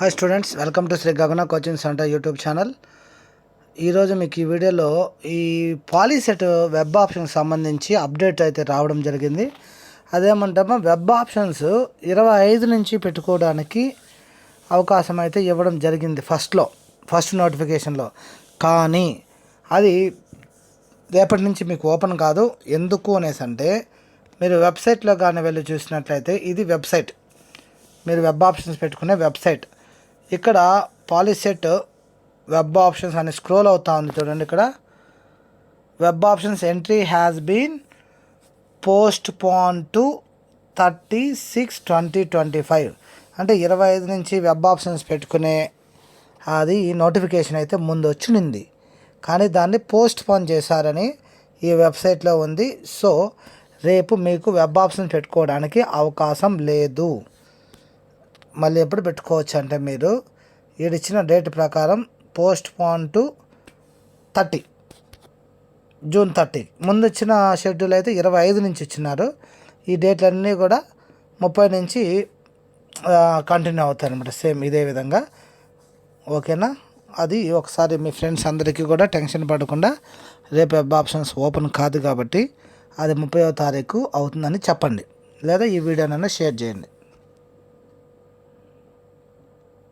Hi students welcome to Shri Gagana coaching centre YouTube channel ఈరోజు మీకు ఈ వీడియోలో ఈ పాలీసెట్ వెబ్ ఆప్షన్కి సంబంధించి అప్డేట్ అయితే రావడం జరిగింది. అదేమంటామో వెబ్ ఆప్షన్స్ ఇరవై ఐదు నుంచి పెట్టుకోవడానికి అవకాశం అయితే ఇవ్వడం జరిగింది ఫస్ట్లో ఫస్ట్ నోటిఫికేషన్లో కానీ అది రేపటి నుంచి మీకు ఓపెన్ కాదు. ఎందుకు అనేసి అంటే మీరు వెబ్సైట్లో కానీ వెళ్ళి చూసినట్లయితే ఇది వెబ్సైట్ మీరు వెబ్ ఆప్షన్స్ పెట్టుకునే వెబ్సైట్ ఇక్కడ పాలిసెట్ వెబ్ ఆప్షన్స్ అని స్క్రోల్ అవుతా ఉంది చూడండి ఇక్కడ. Web options entry has been postponed to thirty six twenty twenty five అంటే ఇరవై ఐదు నుంచి వెబ్ ఆప్షన్స్ పెట్టుకునే అది నోటిఫికేషన్ అయితే ముందు వచ్చింది కానీ దాన్ని పోస్ట్ పోన్ చేశారని ఈ వెబ్సైట్లో ఉంది. సో రేపు మీకు వెబ్ ఆప్షన్స్ పెట్టుకోవడానికి అవకాశం లేదు. మళ్ళీ ఎప్పుడు పెట్టుకోవచ్చు అంటే మీరు ఈడిచ్చిన డేట్ ప్రకారం postponed to thirty. June thirty. ముందు వచ్చిన షెడ్యూల్ అయితే ఇరవై ఐదు నుంచి ఇచ్చినారు. ఈ డేట్లన్నీ కూడా ముప్పై నుంచి కంటిన్యూ అవుతాయి అనమాట సేమ్ ఇదే విధంగా. ఓకేనా? అది ఒకసారి మీ ఫ్రెండ్స్ అందరికీ కూడా టెన్షన్ పడకుండా రేపు వెబ్ ఆప్షన్స్ ఓపెన్ కాదు కాబట్టి అది ముప్పైవ తారీఖు అవుతుందని చెప్పండి. లేదా ఈ వీడియోనైనా షేర్ చేయండి.